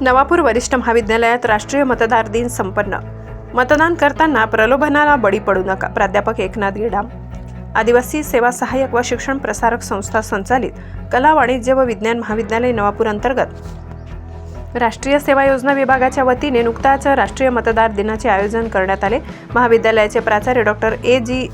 नवापूर वरिष्ठ महाविद्यालयात राष्ट्रीय मतदार दिन संपन्न. मतदान करताना प्रलोभनाला बळी पडू नका प्राध्यापक एकनाथ गिडाम. आदिवासी सेवा सहाय्यक व शिक्षण प्रसारक संस्था संचालित कला वाणिज्य व विज्ञान महाविद्यालय नवापूर अंतर्गत. राष्ट्रीय सेवा योजना विभागाच्या वतीने नुकताच राष्ट्रीय मतदार दिनाचे आयोजन करण्यात आले. महाविद्यालयाचे प्राचार्य डॉक्टर ए जी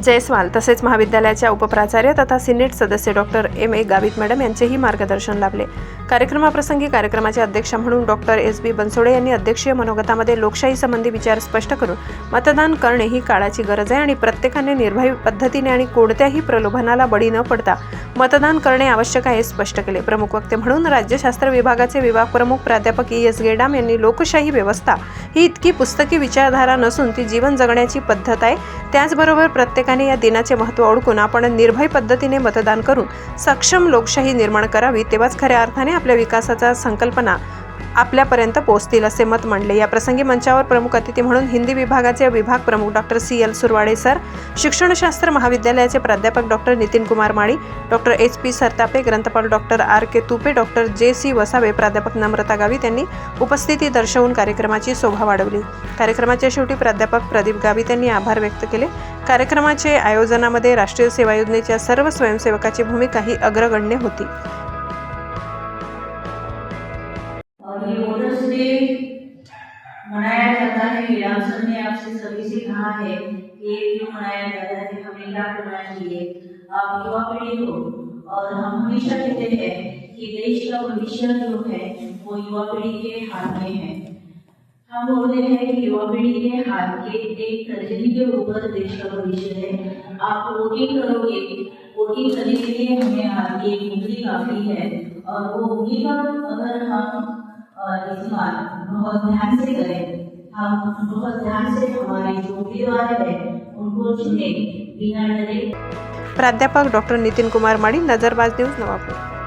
जयस्वाल तसेच महाविद्यालयाच्या उपप्राचार्य तथा सिनेट सदस्य doctor M A Gavit madam यांचेही मार्गदर्शन लाभले. कार्यक्रमाप्रसंगी कार्यक्रमाचे अध्यक्ष म्हणून डॉक्टर एस बी बनसोडे यांनी अध्यक्षीय मनोगतामध्ये लोकशाही संबंधी विचार स्पष्ट करून मतदान करणे ही काळाची गरज आहे आणि प्रत्येकाने निर्भय पद्धतीने आणि कोणत्याही प्रलोभनाला बळी न पडता मतदान करणे आवश्यक आहे स्पष्ट केले. प्रमुख वक्ते म्हणून राज्यशास्त्र विभागाचे विभाग प्रमुख प्राध्यापक ई एस गेडाम यांनी लोकशाही व्यवस्था ही इतकी पुस्तकी विचारधारा नसून ती जीवन जगण्याची पद्धत आहे. त्याचबरोबर प्रत्येकाने या दिनाचे महत्त्व ओळखून आपण निर्भय पद्धतीने मतदान करून सक्षम लोकशाही निर्माण करावी तेव्हाच खऱ्या अर्थाने आपल्या विकासाचा संकल्पना आपल्यापर्यंत पोहोचतील असे मत मांडले. या प्रसंगी मंचावर प्रमुख अतिथी म्हणून हिंदी विभागाचे विभाग प्रमुख doctor C L Surwade sir शिक्षणशास्त्र महाविद्यालयाचे प्राध्यापक doctor Nitin Kumar Mali doctor H P Sartape ग्रंथपाल doctor R K Tupe doctor J C Vasave प्राध्यापक नम्रता गावित यांनी उपस्थिती दर्शवून कार्यक्रमाची शोभा वाढवली. कार्यक्रमाच्या शेवटी प्राध्यापक प्रदीप गावित यांनी आभार व्यक्त केले. कार्यक्रमाचे आयोजनामध्ये राष्ट्रीय सेवा योजनेच्या सर्व स्वयंसेवकाची भूमिका ही अग्रगण्य होती. ये डे मनाया जाता है विराम सर ने आपसे सभी से कहा है कि ये क्यों मनाया जाता है? हमें क्या करना चाहिए? आप युवा पीढ़ी हो और हम हमेशा कहते हैं कि देश का भविष्य जो है, वो युवा पीढ़ी के हाथ में है। हम बोलते हैं कि युवा पीढ़ी के हाथ के एक तर्जनी के ऊपर देश का भविष्य है। आप वोटिंग करोगे वोटिंग करने के लिए हमें हाथ की एक उंगली काफ़ी है, और वो उंगली का अगर हम अ, बहुत ध्यान से करें हम बहुत ध्यान से हमारे जो उम्मीदवार उनको चुने बिना डरे प्राध्यापक डॉक्टर नितीन कुमार माडी नजरबाज न्यूज नवापूर.